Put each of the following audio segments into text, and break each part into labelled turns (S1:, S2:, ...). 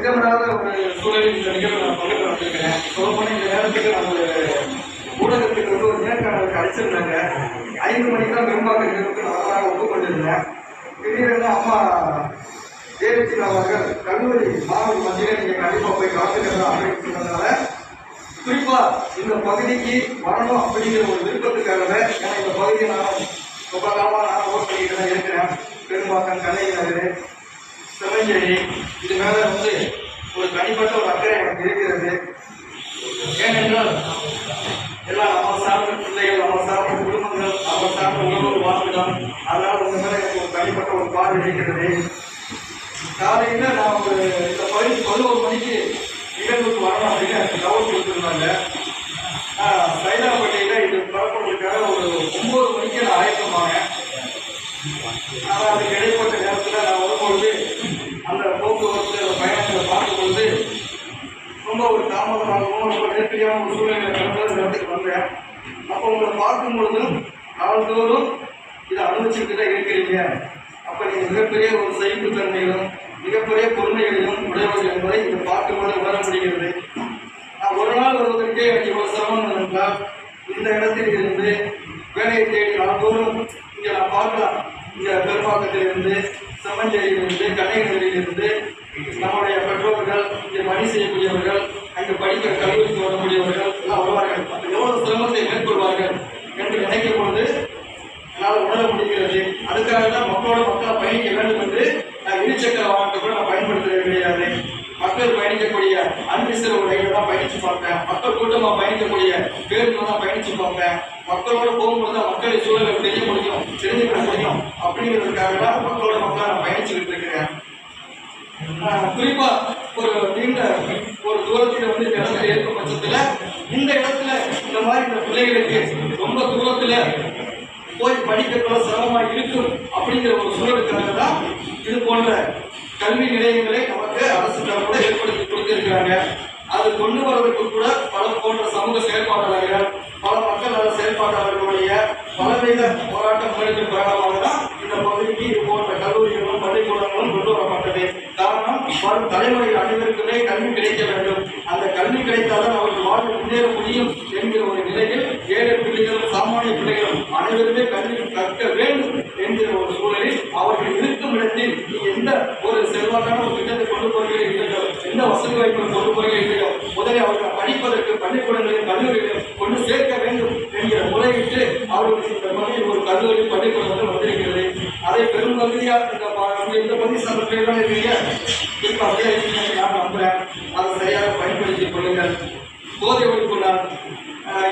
S1: திட்டமிடாத ஒரு சூழலில் இந்த நிகழ்வு நான் பகிர்ந்து வந்திருக்கிறேன் சொல்லப்போனால் இந்த நேரத்துக்கு நம்ம ஊடகத்துக்கு வந்து ஒரு நேர்காணலுக்கு அழைச்சிருந்தாங்க. ஐந்து மணிக்கு தான் பெரும்பாக்க நிகழ்வுக்கு நான் ஒப்புக்கொண்டிருந்தேன். திடீரென அம்மா தேவச்சிலா அவர்கள் கல்லூரி மாணவர் மத்தியில் நீங்கள் கண்டிப்பாக போய் காத்துக்கிறதா அப்படின்னு சொன்னதுனால குறிப்பாக இந்த பகுதிக்கு வரணும் அப்படிங்கிற ஒரு விருப்பத்துக்காகவே ஏன்னா இந்த பகுதியை நான் ரொம்ப காலமாக நான் ஓட் பண்ணிட்டு தான் இருக்கிறேன். பெரும்பாக்கம் கண்ணகி நகர். சிவஞ்சேரி இது மேல வந்து ஒரு தனிப்பட்ட ஒரு அக்கறை எனக்கு இருக்கிறது. ஏனென்றால் எல்லாம் நம்ம சார்ந்த பிள்ளைகள் நம்ம சார்ந்த குடும்பங்கள் நம்ம சார்ந்த உணவு வாழ்ந்துடும் அதனால உங்க மேல எனக்கு ஒரு தனிப்பட்ட ஒரு பார்வை இருக்கிறது. காலையில் நான் ஒரு நாள்தோறும் இதை அனுபவிச்சுட்டு தான் இருக்கிறீங்க அப்போ நீங்கள் மிகப்பெரிய ஒரு சைப்புத்தன்மையிலும் மிகப்பெரிய பொறுமைகளிலும் உடையவர்கள் என்பதை இதை பார்க்கும்போது உணர முடிகிறது. நான் ஒரு நாள் வருவதற்கே எனக்கு இவ்வளவு சிரமம் என்றால் இந்த இடத்தில் இருந்து வேலையை தேடி நாள்தோறும் இங்கே நான் பார்க்கலாம் இங்கே பெரும்பாக்கத்திலிருந்து செம்மஞ்சேரியிலிருந்து கன்னியாகுமரியிலிருந்து நம்முடைய பெற்றோர்கள் இங்கே பணி செய்யக்கூடிய அங்கே படிக்கிற கல்லூரிக்கு வரக்கூடியவர்கள் எல்லாம் வருவார்கள் அப்ப எவ்வளவு சிரமத்தை மேற்கொள்வார்கள் என்று நினைக்கும் பொழுது என்னால் உணர முடிகிறது அதுக்காக தான் மக்களோட மக்களாக பயணிக்க வேண்டும் என்று நான் இருசக்கர வாகனத்தை கூட நான் பயன்படுத்துறது கிடையாது மக்கள் பயணிக்கக்கூடிய அன்பிசிற உடைகளை தான் பயணிச்சு பார்ப்பேன் மக்கள் கூட்டமாக பயணிக்கக்கூடிய பேருந்து தான் பயணிச்சு பார்ப்பேன் மக்களோட போகும்போது தான் மக்களின் சூழலை தெரிய முடியும் தெரிஞ்சுக்கிட முடியும் அப்படிங்கிறதுக்காக தான் மக்களோட மக்களாக நான் பயணிச்சுக்கிட்டு இருக்கிறேன். குறிப்பாக குறிப்பா ஒரு நீண்ட ஒரு தூரத்தில் வந்து இந்த இடத்துல இருக்கும் இந்த இடத்துல இந்த மாதிரி இந்த பிள்ளைகளுக்கு ரொம்ப தூரத்தில் போய் படிக்கிறதுல சிரமமாக இருக்கும் அப்படிங்கிற ஒரு சூழலுக்காக தான் இது போன்ற கல்வி நிலையங்களை நமக்கு அரசு கூட ஏற்படுத்தி கொடுத்திருக்கிறாங்க. அது கொண்டு வர்றதுக்கு கூட பல போன்ற சமூக செயல்பாட்டாளர்கள் பல மக்கள் நல செயல்பாட்டாளர்களுடைய பலவித போராட்டம் முன்னெடுப்பின் காரணமாக தான் இந்த பகுதிக்கு இது போன்ற கல்லூரிகளும் பள்ளிக்கூடங்களும் கொண்டு வரப்பட்டது வாழும் தலைமுறை அனைவருக்குமே கல்வி கிடைக்க வேண்டும். அந்த கல்வி கிடைத்தால்தான் அவர்கள் வாழ்வு முன்னேற முடியும் என்கிற ஒரு நிலையில் ஏழை பிள்ளைகளும் சாமானிய பிள்ளைகளும் அனைவருமே கல்வி கற்க வேண்டும் என்கிற ஒரு சூழலில் அவர்கள் இருக்கும் இடத்தில் நீ எந்த ஒரு செல்வாக்கான ஒரு திட்டத்தை கொண்டு போகிறீர்கள் போதை ஒழிப்பு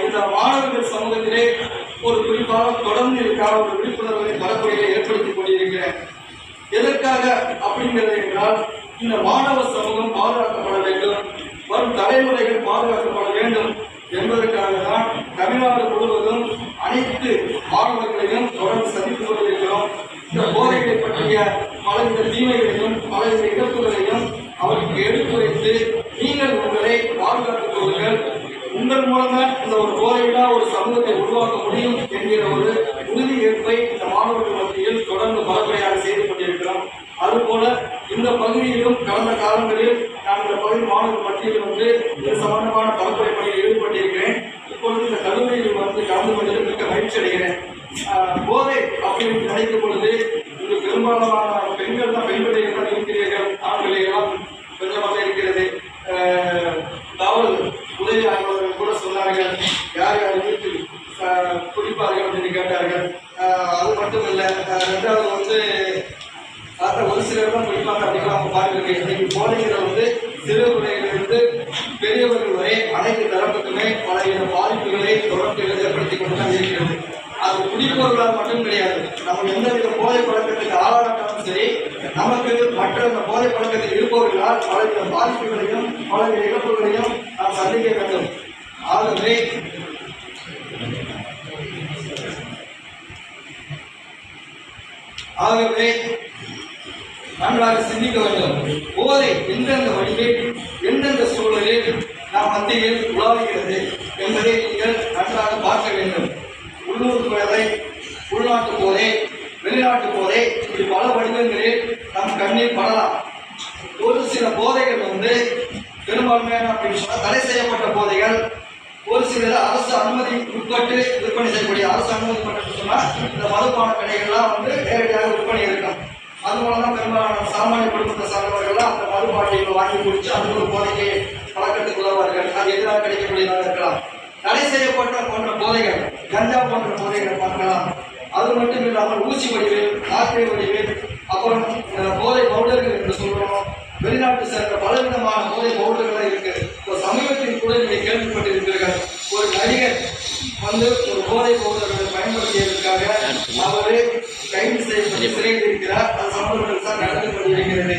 S1: இந்த மாணவர்கள் சமூகத்திலே ஒரு குறிப்பாக தொடர்ந்து இருக்கான ஒரு விழிப்புணர்வை பரப்புரையை ஏற்படுத்திக் கொண்டிருக்கிறேன். எதற்காக அப்படிங்கிறது என்றால் இந்த மாணவ சமூகம் பாதுகாக்கப்பட வேண்டும் வரும் தலைமுறைகள் பாதுகாக்கப்பட வேண்டும் என்பதற்காக தான் தமிழ்நாடு முழுவதும் அனைத்து மாணவர்களையும் தொடர்ந்து சந்தித்து கொண்டிருக்கிறோம். இந்த போதைகளை பற்றிய பலவித தீமைகளையும் பலவித இழப்புகளையும் அவருக்கு எடுத்துரைத்து அப்படின்னா இன்னைக்கு போதைங்கிற வந்து சிறுவர்களிலிருந்து பெரியவர்கள் வரை அனைத்து தரப்புக்குமே பலவித பாதிப்புகளை தொடர்ந்து ஏற்படுத்தி கொண்டு தான் இருக்கிறது. அது குடிப்பவர்களால் மட்டும் கிடையாது. நம்ம எந்தவித போதை பழக்கத்துக்கு ஆளாட்டாலும் சரி நமக்கு மற்ற அந்த போதை பழக்கத்தில் இருப்பவர்களால் பலவித பாதிப்புகளையும் பலவித இழப்புகளையும் நாம் சந்திக்க வேண்டும். ஆகவே ஆகவே நன்றாக சிந்திக்க வேண்டும். போதை எந்தெந்த வழியில் எந்தெந்த சூழலில் நாம் மத்தியில் உலாவுகிறது என்பதை நீங்கள் நன்றாக பார்க்க வேண்டும். உள்ளூர் போதை உள்நாட்டு போதை வெளிநாட்டு போதை இப்படி பல வடிவங்களில் நம் கண்ணில் படலாம். ஒரு சில போதைகள் வந்து பெரும்பான்மையான அப்படின்னு சொன்னால் தடை செய்யப்பட்ட போதைகள். ஒரு சிலர் அரசு அனுமதி உட்பட்டு விற்பனை செய்யக்கூடிய அரசு அனுமதி பட்டு சொன்னால் இந்த மதுபான கடைகள்லாம் வந்து நேரடியாக விற்பனை இருக்கும் அது மூலம் பெரும்பாலான சாமானிய குடும்பத்தை சார்ந்தவர்கள் அந்த மதுபாட்டிகளை வாங்கி முடிச்சு அந்த ஒரு போதைக்கு பழக்கத்துக்குள்ளவார்கள். அது எதிராக கிடைக்கக்கூடியதாக இருக்கலாம். தடை செய்யப்பட்ட போன்ற போதைகள் கஞ்சா போன்ற போதைகள் பார்க்கலாம். அது மட்டும் இல்லாமல் ஊசி வடிவில் காற்றை வடிவில் அப்புறம் போதை பவுடர்கள் என்று சொல்கிறோம் வெளிநாட்டு சேர்ந்த பலவிதமான போதை பவுடர்கள் இருக்கு. ஒரு சமீபத்தில் கூட நீங்கள் கேள்விப்பட்டிருப்பீர்கள். ஒரு நடிகர் வந்து ஒரு போதை பவுடர்களை பயன்படுத்தியதற்காக அவரே கைது செய்யப்பட்டு சிறையில் இருக்கிறார் அது சம்பந்தப்பட்ட விசாரணை நடந்து கொண்டிருக்கிறது.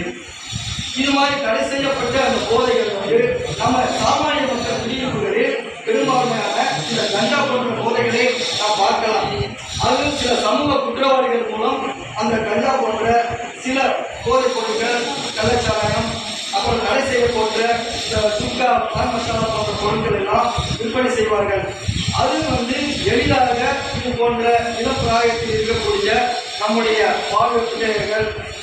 S1: இது மாதிரி தடை செய்யப்பட்ட அந்த போதைகள் வந்து நம்ம சாமானிய மக்கள் குடியிருப்புகளில் பெரும்பான்மையான இந்த கஞ்சா போன்ற போதைகளை நாம் பார்க்கலாம். அதுவும் சில சமூக குற்றவாளிகள் மூலம் அந்த கஞ்சா போன்ற சில போதைப் பொருட்கள் கள்ளச்சாராயம் அப்புறம் தடை செய்ய போன்ற இந்த சுக்கா பான் மசாலா போன்ற பொருட்கள் எல்லாம் விற்பனை செய்வார்கள். அது வந்து எளிதாக இது போன்ற இளப்பிராயத்தில் இருக்கக்கூடிய நம்முடைய மாணவ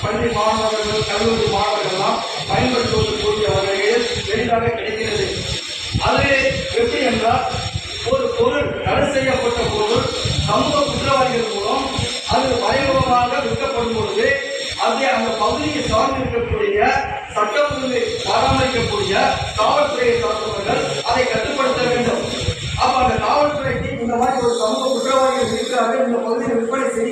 S1: பள்ளி மாணவர்கள் கல்லூரி மாணவர்கள்லாம் பயன்படுத்துவதற்குரிய வகையில் எளிதாக கிடைக்கிறது. அது எப்படி என்றால் ஒரு பொருள் தடை செய்யப்பட்ட பொருள் சமூக குற்றவாளிகள் மூலம் அது பயங்கரமாக விற்கப்படும் பொழுது அதை அந்த பகுதியை சார்ந்திருக்கக்கூடிய சட்ட ஒழுங்கை பராமரிக்கக்கூடிய காவல்துறையை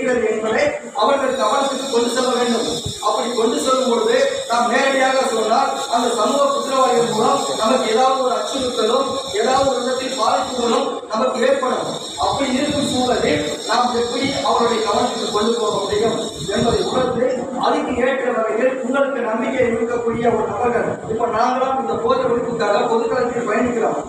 S1: இருக்கிறது என்பதை அவர்கள் கவனத்துக்கு கொண்டு செல்ல வேண்டும். அப்படி கொண்டு செல்லும் பொழுது நாம் நேரடியாக சொன்னால் அந்த சமூக குற்றவாளிகள் மூலம் நமக்கு ஏதாவது ஒரு அச்சுறுத்தலும் ஏதாவது ஒரு விதத்தில் பாதிப்புகளும் நமக்கு ஏற்படும் அப்படி இருக்கும் சூழலில் நாம் எப்படி அவருடைய கவனத்துக்கு கொண்டு போக முடியும் என்பதை உணர்ந்து அதுக்கு ஏற்ற வகையில் உங்களுக்கு நம்பிக்கை இருக்கக்கூடிய ஒரு நபர்கள் இப்ப நாங்களாம் இந்த போதை ஒழிப்புக்காக பொதுக்களத்தில் பயணிக்கிறோம்.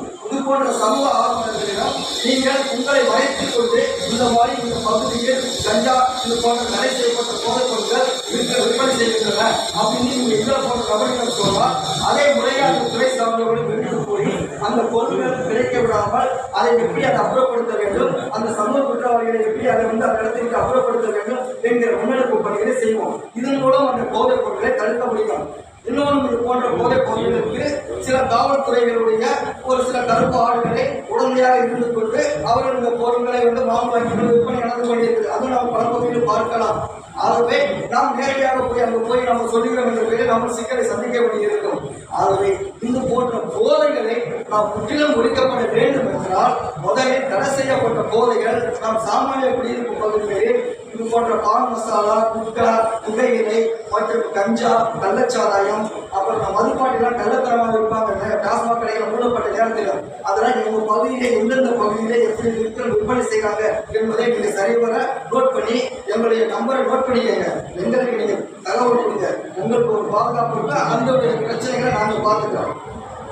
S1: போன்ற சமூக ஆர்வலர்களிடம் நீங்கள் உங்களை மறைத்துக் கொண்டு இந்த மாதிரி இந்த பகுதியில் கஞ்சா இது போன்ற தடை செய்யப்பட்ட போதைப் பொருட்கள் விற்க விற்பனை செய்கின்றன அப்படின்னு நீங்க எந்த போன்ற நபர்கள் சொன்னால் அதே முறையாக துறை சார்ந்தவர்கள் எடுத்து போய் அந்த பொருட்கள் கிடைக்க விடாமல் அதை எப்படி அதை அப்புறப்படுத்த வேண்டும்? அந்த சமூக குற்றவாளிகளை எப்படி அதை வந்து அந்த இடத்திற்கு அப்புறப்படுத்த வேண்டும் என்கிற முன்னெடுப்பு பணிகளை செய்வோம். இதன் மூலம் அந்த போதைப் பொருட்களை தடுக்க முடியும். இன்னொன்று இது போன்ற போதைப் பொருட்களுக்கு சில காவல்துறைகளுடைய ஒரு சில கருப்பு ஆடுகளை உடனடியாக இருந்து கொண்டு அவர்கள் இந்த பொருட்களை வந்து வாங்கி விற்பனை நடந்து கொண்டிருக்கிறது. அதுவும் நாம் பல பகுதியில் பார்க்கலாம். ஆகவே நாம் நேரடியாக போய் அங்கு போய் நம்ம சொல்லுகிறோம் என்ற பேரில் நம்ம சிக்கலை சந்திக்க வேண்டியிருக்கும் ஆகவே இது போன்ற போதைகளை நாம் முற்றிலும் ஒழிக்கப்பட வேண்டும் என்றால் முதலில் தடை செய்யப்பட்ட போதைகள் நாம் சாமானிய குடியிருப்பு பகுதிகளில் இது போன்ற பான் மசாலா குட்கா புகையிலை மற்றும் கஞ்சா கள்ளச்சாராயம் அப்புறம் மதுப்பாட்டிலாம் கள்ளத்தனமாக இருப்பாங்க டாஸ்மாக் கடைகள் மூடப்பட்ட நேரத்தில் அதனால் எங்க பகுதியிலே எந்தெந்த பகுதியிலே எப்படி விற்பனை விற்பனை செய்கிறாங்க என்பதை நீங்க சரிவர நோட் பண்ணி எங்களுடைய நம்பரை நோட் பண்ணிக்கங்க. எங்களுக்கு நீங்க தகவல் கொடுங்க. உங்களுக்கு ஒரு பாதுகாப்பு இருக்கா? அந்த பிரச்சனைகளை நாங்கள் பார்த்துக்கிறோம்.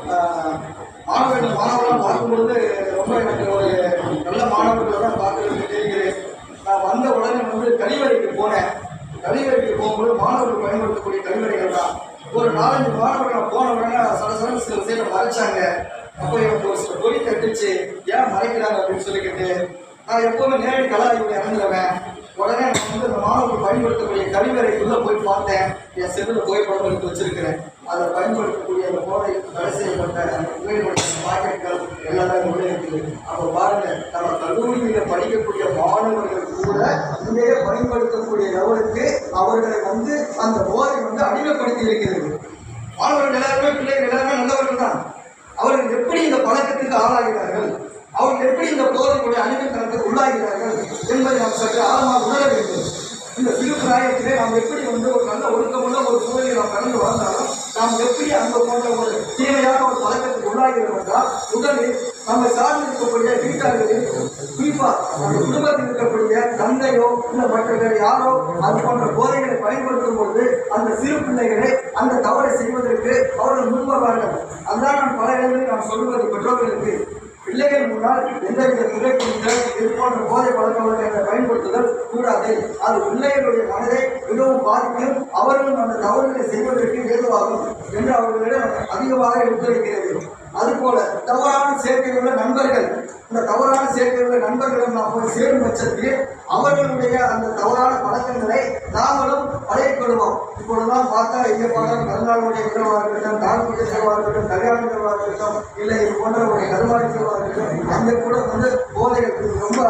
S1: ஆஹ், மாணவர்கள் மாணவர்களாக பார்க்கும்பொழுது ரொம்ப எனக்கு ஒரு நல்ல மாணவர்களை தான் பார்க்கறதுக்கு தெரிகிறேன் நான் வந்த உடனே வந்து கழிவறைக்கு போனேன். கழிவறைக்கு போகும்போது மாணவர்கள் பயன்படுத்தக்கூடிய கழிவறைகள் தான். ஒரு நாலஞ்சு மாணவர்கள் போன உடனே சடசடன்னு சில விஷயத்தை மறைச்சாங்க. அப்போ எனக்கு ஒரு சில பொறி ஏன் மறைக்கிறாங்க அப்படின்னு சொல்லிக்கிட்டு நான் எப்போவுமே நேரடி கலாய்வு இறங்குறவன். உடனே நான் வந்து இந்த மாணவர்கள் பயன்படுத்தக்கூடிய கழிவறைக்குள்ள போய் பார்த்தேன். என் செல்லில் புகைப்படம் எடுத்து வச்சிருக்கிறேன். அதை பயன்படுத்தக்கூடிய அந்த போதை தடை செய்யப்பட்ட அந்த புகைப்பட்ட பாக்கெட்கள் எல்லாமே உள்ளே இருக்குது. அப்போ பாருங்க நம்ம கல்லூரியில் படிக்கக்கூடிய மாணவர்கள் கூட இங்கேயே பயன்படுத்தக்கூடிய லெவலுக்கு அவர்களை வந்து அந்த போதை வந்து அடிமைப்படுத்தி இருக்கிறது. மாணவர்கள் எல்லாருமே பிள்ளைகள் எல்லாருமே நல்லவர்கள் தான். அவர்கள் எப்படி இந்த பழக்கத்துக்கு ஆளாகிறார்கள்? அவர்கள் எப்படி இந்த போதைக்குடைய அடிமைத்தனத்துக்கு உள்ளாகிறார்கள் என்பதை நாம் சற்று ஆழமாக உணர வேண்டும். இந்த சிறு பிராயத்திலே நாம் எப்படி வந்து ஒரு நல்ல ஒழுக்கமுள்ள ஒரு சூழலில் நாம் கடந்து வாழ்ந்தாலும் நாம் எப்படி அந்த போன்ற ஒரு தீமையான ஒரு பழக்கத்துக்கு உள்ளாகிறோம் என்றால் முதலில் நம்ம சார்ந்து இருக்கக்கூடிய வீட்டாளர்கள் குறிப்பா நம்ம குடும்பத்தில் இருக்கக்கூடிய தந்தையோ இல்ல மற்ற யாரோ அது போன்ற போதைகளை பயன்படுத்தும் பொழுது அந்த சிறு பிள்ளைகளை அந்த தவறை செய்வதற்கு அவர்கள் முன்வருவார்கள். அதுதான் நான் பல இடங்களில் நாம் சொல்லுவது பெற்றோர்களுக்கு பிள்ளைகள் முன்னால் எந்தவித புகைப்பிடித்தல் இது போன்ற போதை பழக்க வழக்கங்களை பயன்படுத்துதல் கூடாது. அது பிள்ளைகளுடைய மனதை மிகவும் பாதிக்கும் அவர்களும் அந்த தவறுகளை செய்வதற்கு ஏதுவாகும் என்று அவர்களிடம் அதிகமாக எடுத்துரைக்கிறது. அதுபோல தவறான சேர்க்கையுள்ள நண்பர்கள் இந்த தவறான சேர்க்கையுள்ள நண்பர்களும் நாம் போய் சேரும் பட்சத்தில்
S2: அவர்களுடைய அந்த தவறான பழக்கங்களை நாமளும் பழையப்படுவோம் இப்பொழுதுதான் பார்த்தா எங்கே பார்த்தாலும் கருணாளுடைய விழாவாக இருக்கட்டும் தாழ்வுடைய விழாவாக இருக்கட்டும் கல்யாண விழாவாக இருக்கட்டும் இல்லை இது போன்ற ஒரு கருமாடி இருக்கட்டும் அங்கே கூட வந்து போதைகள் ரொம்ப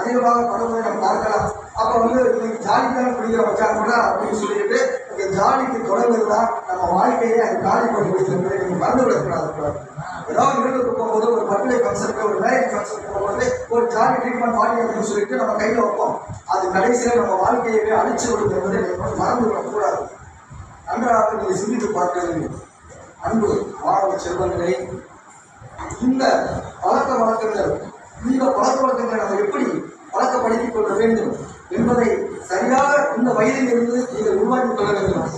S2: அதிகமாக படுவதை நம்ம பார்க்கலாம். அப்போ வந்து நீங்க ஜாலிக்கான குடிக்கிற வச்சா கூட அப்படின்னு சொல்லிட்டு இங்கே ஜாலிக்கு தொடங்குறது தான் நம்ம வாழ்க்கையை அது காலி பண்ணி கொடுத்துருக்கிறது நீங்கள் மறந்து விடக்கூடாது கூடாது. ஏதாவது வீட்டுக்கு போகும்போது ஒரு பர்த்டே ஃபங்க்ஷனுக்கு ஒரு மேரேஜ் ஃபங்க்ஷனுக்கு போகும்போது ஒரு ஜாலி ட்ரீட்மெண்ட் வாங்கி அப்படின்னு சொல்லிட்டு நம்ம கையில் வைப்போம். அது கடைசியில் நம்ம வாழ்க்கையவே அழிச்சு விடுங்கிறது நீங்கள் மறந்து விடக்கூடாது நன்றாக நீங்கள் சிந்தித்து பார்க்க வேண்டும் அன்பு மாணவ செல்வங்களை இந்த பழக்க வழக்கங்கள் இந்த பழக்க வழக்கங்களை நம்ம எப்படி பழக்கப்படுத்திக் கொள்ள வேண்டும்? என்பதை சரியாக இந்த வயதில் இருந்து நீங்கள் உருவாக்கி கொள்ள வேண்டும்.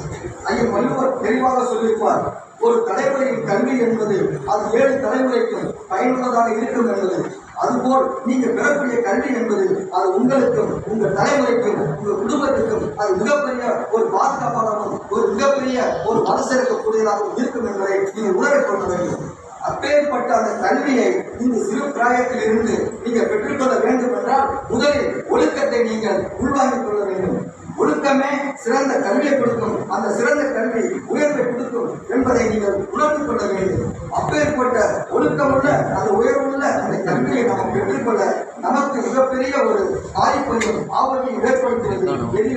S2: ஐயன் வள்ளுவர் தெளிவாக சொல்லியிருப்பார் ஒரு தலைமுறையின் கல்வி என்பது அது ஏழு தலைமுறைக்கும் பயனுள்ளதாக இருக்கும் என்பது. அதுபோல் நீங்கள் பெறக்கூடிய கல்வி என்பது அது உங்களுக்கும் உங்கள் தலைமுறைக்கும் உங்கள் குடும்பத்துக்கும் அது மிகப்பெரிய ஒரு பாதுகாப்பாகவும் ஒரு மிகப்பெரிய ஒரு மனசிறக்கக்கூடியதாகவும் இருக்கும் என்பதை நீங்கள் உணரக் கொள்ள வேண்டும். அப்பேற்பட்ட அந்த கல்வியை இந்த சிறு பிராயத்தில் இருந்து நீங்கள் பெற்றுக்கொள்ள வேண்டும் என்றால் முதலில் ஒழுக்கத்தை நீங்கள் உள்வாங்கிக் கொள்ள வேண்டும். ஒழுக்கமே சிறந்த கல்வியை கொடுக்கும். அந்த சிறந்த கல்வி உயர்வை கொடுக்கும் என்பதை நீங்கள் உணர்ந்து கொள்ள வேண்டும். அப்பேற்பட்ட ஒழுக்கமுள்ள அந்த உயர்வுள்ள அந்த கல்வியை நாம் பெற்றுக்கொள்ள நமக்கு மிகப்பெரிய ஒரு ஆதிப்பையும் ஆபத்தையும் ஏற்படுத்துகிறது. எது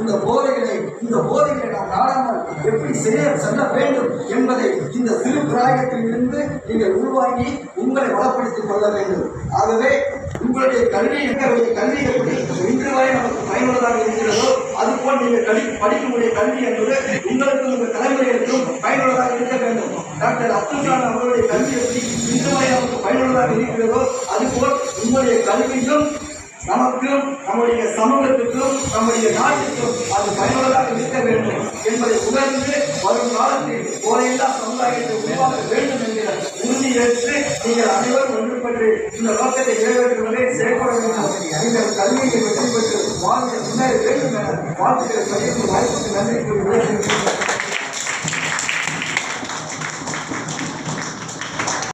S2: இந்த போதைகளை இந்த போதைகளை நாம் நாடாமல் எப்படி செய்ய செல்ல வேண்டும் என்பதை இந்த சிறு பிராயத்தில் இருந்து நீங்கள் உருவாக்கி உங்களை வளப்படுத்திக் கொள்ள வேண்டும். ஆகவே உங்களுடைய கல்வி எங்களுடைய கல்வி எப்படி இன்று வரை நமக்கு பயனுள்ளதாக இருக்கிறதோ அதுபோல் நீங்கள் கல்வி படிக்கக்கூடிய கல்வி என்பது உங்களுக்கு உங்கள் தலைமுறைகளுக்கும் பயனுள்ளதாக இருக்க வேண்டும். டாக்டர் அப்துல் கலாம் அவர்களுடைய கல்வி எப்படி இன்று வரை நமக்கு பயனுள்ளதாக இருக்கிறதோ அதுபோல் உங்களுடைய கல்வியும் நமக்கும் நம்முடைய சமூகத்துக்கும் நம்முடைய நாட்டுக்கும் அது பயனுள்ளதாக இருக்க வேண்டும். என்பதை உணர்ந்து வரும் காலத்தில் போரையில்லா சமுதாயத்தை உருவாக்க வேண்டும் என்கிற உறுதியேற்று நீங்கள் அனைவரும் ஒன்றுபட்டு இந்த நோக்கத்தை நிறைவேற்றுவதை செயல்பட வேண்டும் நீங்கள் கல்வியை வெற்றி பெற்று வாழ்க்கை முன்னேற வேண்டும் என வாழ்த்துக்களை பதிவு வாய்ப்புக்கு நன்றி கூறி